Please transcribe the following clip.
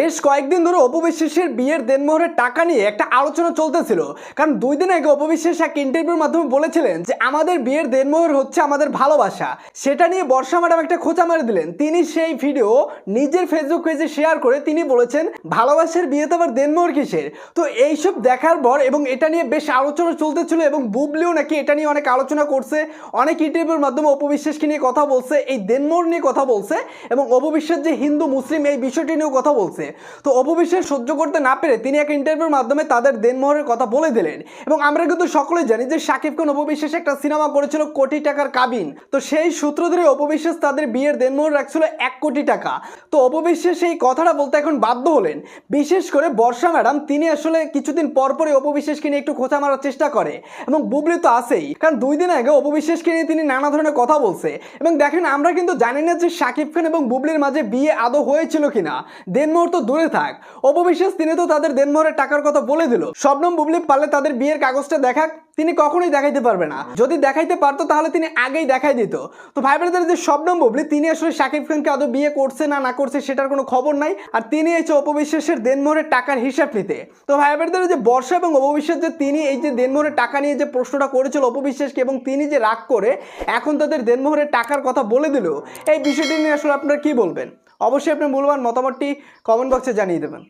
বেশ কয়েকদিন ধরে অপবিশ্বাসের বিয়ের দেনমোহরের টাকা নিয়ে একটা আলোচনা চলতেছিল। কারণ দুই দিন আগে অপবিশ্বাস এক ইন্টারভিউর মাধ্যমে বলেছিলেন যে, আমাদের বিয়ের দেনমোহর হচ্ছে আমাদের ভালোবাসা। সেটা নিয়ে বর্ষা ম্যাডাম একটা খোঁচা মেরে দিলেন। তিনি সেই ভিডিও নিজের ফেসবুক পেজে শেয়ার করে তিনি বলেছেন, ভালোবাসার বিয়েতে আবার দেনমোহর কিসের? তো এইসব দেখার পর এবং এটা নিয়ে বেশ আলোচনা চলতেছিল এবং বুবলিও নাকি এটা নিয়ে অনেক আলোচনা করছে। অনেক ইন্টারভিউর মাধ্যমে অপবিশ্বাসকে নিয়ে কথা বলছে, এই দেনমোহর নিয়ে কথা বলছে এবং অপবিশ্বাস যে হিন্দু, মুসলিম, এই বিষয়টি নিয়েও কথা বলছে। তো অপবিশ্বাস সহ্য করতে না পেরে তিনি এক ইন্টারভিউর মাধ্যমে তাদের দেনমোহরের কথা বলে দিলেন। এবং আমরা কিন্তু সকলেই জানি যে শাকিব খান অপবিশ্বাস একটা সিনেমা করেছিল কোটি টাকার কাবিন। তো সেই সূত্র ধরে অপবিশ্বাস তাদের বিয়ের দেনমোহর রাখছিল এক কোটি টাকা। তো অপবিশ্বাস এই কথাটা বলতে এখন বাধ্য হলেন। বিশেষ করে বর্ষা ম্যাডাম, তিনি আসলে কিছুদিন পর পরই অপবিশ্বাসকে নিয়ে একটু খোঁচা মারার চেষ্টা করে। এবং বুবলি তো আছেই। কারণ দুই দিন আগে অপবিশ্বাসকে নিয়ে তিনি নানা ধরনের কথা বলছে। এবং দেখেন, আমরা কিন্তু জানি না যে শাকিব খান এবং বুবলির মাঝে বিয়ে আদৌ হয়েছিল কিনা। দেনমোহর তো দূরে থাক। অপবিশ্বাস তিনি তো তাদের দেনমোহরের টাকার কথা বলে দিল। শবনম বুবলি পারলে তাদের বিয়ের কাগজটা দেখাক, তিনি কখনোই দেখাইতে পারবে না। যদি দেখাইতে পারতো, তাহলে তিনি আগেই দেখাই দিত। তো ভাই ব্রাদার যে শবনম বুবলি, তিনি আসলে শাকিব খানকে আদৌ বিয়ে করছে না না করছে সেটার কোনো খবর নাই, আর তিনি এসে অপবিশ্বাসের দেনমোহরের টাকার হিসাব নিতে। তো ভাই ব্রাদার যে বর্ষা এবং অপবিশ্বাস, যে তিনি এই যে দেনমোহরের টাকা নিয়ে যে প্রশ্নটা করেছিল অপবিশ্বাসকে এবং তিনি যে রাগ করে, এখন তাদের দেনমোহরের টাকার কথা বলে দিল, এই বিষয়টি নিয়ে আসলে আপনারা কি বলবেন? অবশ্যই আপনি মূল্যবান মতামতটি কমেন্ট বক্সে জানিয়ে দেবেন।